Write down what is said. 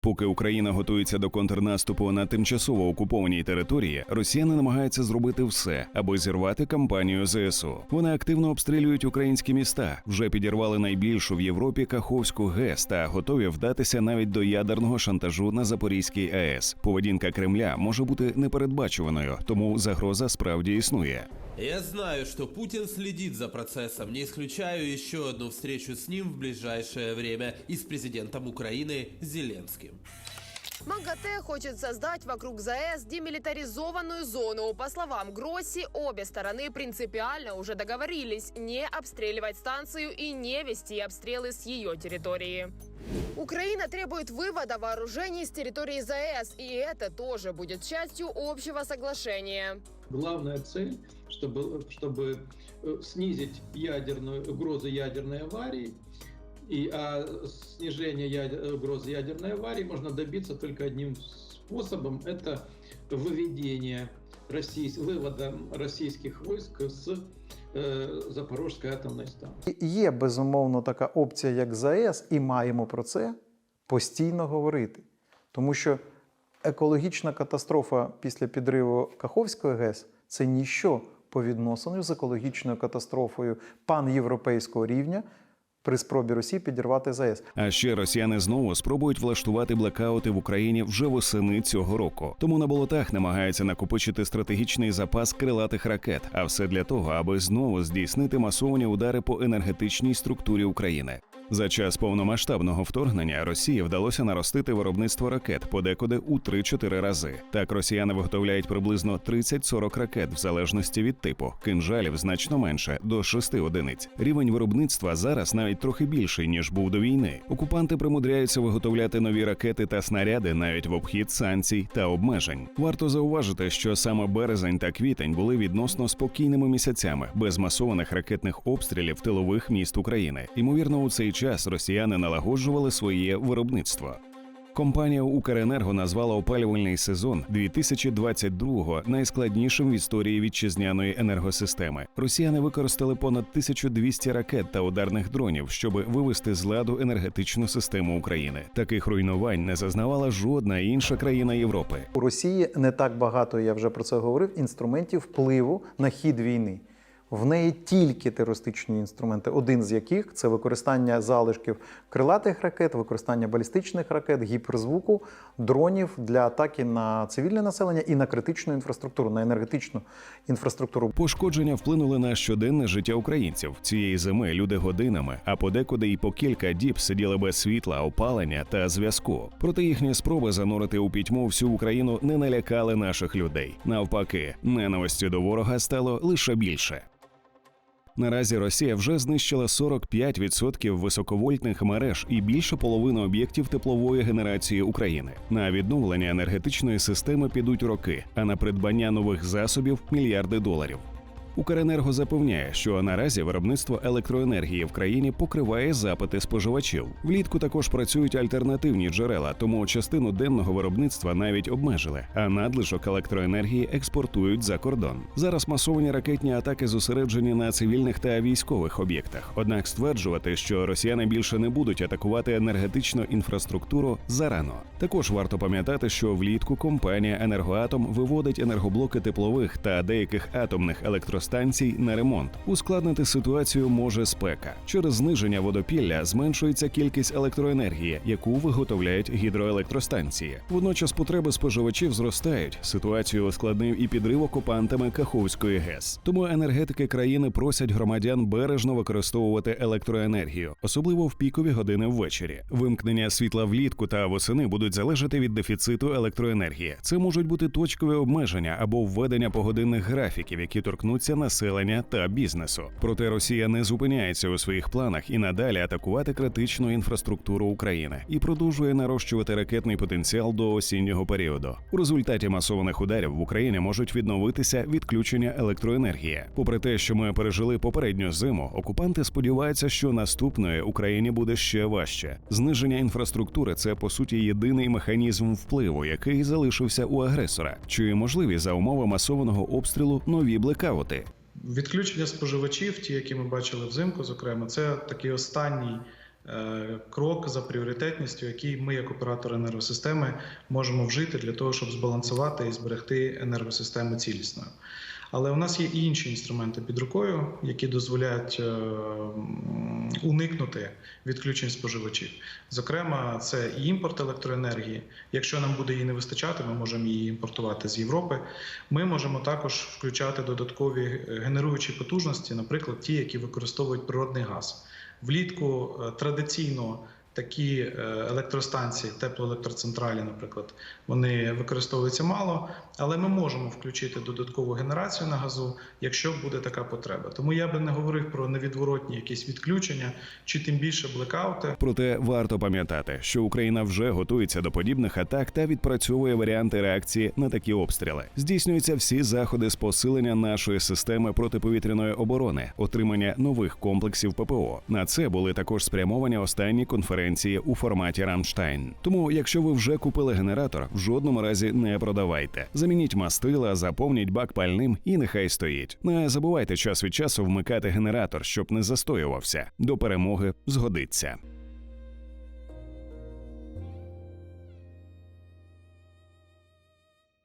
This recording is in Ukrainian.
Поки Україна готується до контрнаступу на тимчасово окупованій території, росіяни намагаються зробити все, аби зірвати кампанію ЗСУ. Вони активно обстрілюють українські міста, вже підірвали найбільшу в Європі Каховську ГЕС та готові вдатися навіть до ядерного шантажу на Запорізькій АЕС. Поведінка Кремля може бути непередбачуваною, тому загроза справді існує. Я знаю, что Путин следит за процессом. Не исключаю еще одну встречу с ним в ближайшее время и с президентом Украины Зеленским. МАГАТЭ хочет создать вокруг ЗАЭС демилитаризованную зону. По словам Гросси, обе стороны принципиально уже договорились не обстреливать станцию и не вести обстрелы с ее территории. Украина требует вывода вооружений с территории ЗАЭС, и это тоже будет частью общего соглашения. Главная цель, чтобы, чтобы э, снизить ядерную, угрозу ядерной аварии, и а снижение яд- угрозы ядерной аварии можно добиться только одним способом – это выведение российс- вывода российских войск с э, Запорожской атомной станции. І Є безумовно така опція, як ЗАЕС, і маємо про це постійно говорити. Тому що екологічна катастрофа після підриву Каховської ГЕС це ніщо по відношенню з екологічною катастрофою панєвропейського рівня при спробі Росії підірвати ЗАЕС. А ще росіяни знову спробують влаштувати блекаути в Україні вже восени цього року. Тому на болотах намагаються накопичити стратегічний запас крилатих ракет, а все для того, аби знову здійснити масовані удари по енергетичній структурі України. За час повномасштабного вторгнення Росії вдалося наростити виробництво ракет подекуди у 3-4 рази. Так росіяни виготовляють приблизно 30-40 ракет в залежності від типу. Кинжалів значно менше до 6 одиниць. Рівень виробництва зараз навіть трохи більший ніж був до війни. Окупанти примудряються виготовляти нові ракети та снаряди навіть в обхід санкцій та обмежень. Варто зауважити, що саме березень та квітень були відносно спокійними місяцями без масованих ракетних обстрілів тилових міст України. Ймовірно, у цей час росіяни налагоджували своє виробництво. Компанія Укренерго назвала опалювальний сезон 2022-го найскладнішим в історії вітчизняної енергосистеми. Росіяни використали понад 1200 ракет та ударних дронів, щоб вивести з ладу енергетичну систему України. Таких руйнувань не зазнавала жодна інша країна Європи. У Росії не так багато, я вже про це говорив, інструментів впливу на хід війни. В неї тільки терористичні інструменти, один з яких це використання залишків крилатих ракет, використання балістичних ракет, гіперзвуку, дронів для атаки на цивільне населення і на критичну інфраструктуру, на енергетичну інфраструктуру. Пошкодження вплинули на щоденне життя українців. Цієї зими люди годинами, а подекуди і по кілька діб сиділи без світла, опалення та зв'язку. Проте їхні спроби занурити у пітьму всю Україну не налякали наших людей. Навпаки, ненависті до ворога стало лише більше. Наразі Росія вже знищила 45% високовольтних мереж і більше половини об'єктів теплової генерації України. На відновлення енергетичної системи підуть роки, а на придбання нових засобів мільярди доларів. Укренерго запевняє, що наразі виробництво електроенергії в країні покриває запити споживачів. Влітку також працюють альтернативні джерела, тому частину денного виробництва навіть обмежили, а надлишок електроенергії експортують за кордон. Зараз масовані ракетні атаки зосереджені на цивільних та військових об'єктах. Однак стверджувати, що росіяни більше не будуть атакувати енергетичну інфраструктуру зарано. Також варто пам'ятати, що влітку компанія Енергоатом виводить енергоблоки теплових та деяких атомних електростанцій на ремонт. Ускладнити ситуацію може спека. Через зниження водопілля зменшується кількість електроенергії, яку виготовляють гідроелектростанції. Водночас потреби споживачів зростають. Ситуацію ускладнив і підрив окупантами Каховської ГЕС. Тому енергетики країни просять громадян бережно використовувати електроенергію, особливо в пікові години ввечері. Вимкнення світла влітку та восени будуть залежати від дефіциту електроенергії. Це можуть бути точкові обмеження або введення погодинних графіків, які торкнуться населення та бізнесу. Проте Росія не зупиняється у своїх планах і надалі атакувати критичну інфраструктуру України і продовжує нарощувати ракетний потенціал до осіннього періоду. У результаті масованих ударів в Україні можуть відновитися відключення електроенергії. Попри те, що ми пережили попередню зиму, окупанти сподіваються, що наступної Україні буде ще важче. Зниження інфраструктури це по суті єдиний механізм впливу, який залишився у агресора, чи можливі за умови масованого обстрілу нові блекаути. Відключення споживачів, ті, які ми бачили взимку, зокрема, це такий останній е, крок за пріоритетністю, який ми, як оператор енергосистеми, можемо вжити для того, щоб збалансувати і зберегти енергосистему цілісною. Але у нас є і інші інструменти під рукою, які дозволяють е, уникнути відключень споживачів. Зокрема, це і імпорт електроенергії. Якщо нам буде її не вистачати, ми можемо її імпортувати з Європи. Ми можемо також включати додаткові е, генеруючі потужності, наприклад, ті, які використовують природний газ. Влітку е, традиційно такі е, електростанції, теплоелектроцентралі, наприклад, вони використовуються мало, але ми можемо включити додаткову генерацію на газу, якщо буде така потреба. Тому я би не говорив про невідворотні якісь відключення чи тим більше блекаути. Проте варто пам'ятати, що Україна вже готується до подібних атак та відпрацьовує варіанти реакції на такі обстріли. Здійснюються всі заходи з посилення нашої системи протиповітряної оборони, отримання нових комплексів ППО. На це були також спрямовані останні конференції у форматі Рамштайн. Тому, якщо ви вже купили генератор, в жодному разі не продавайте. Замініть мастила, заповніть бак пальним і нехай стоїть. Не забувайте час від часу вмикати генератор, щоб не застоювався. До перемоги згодиться.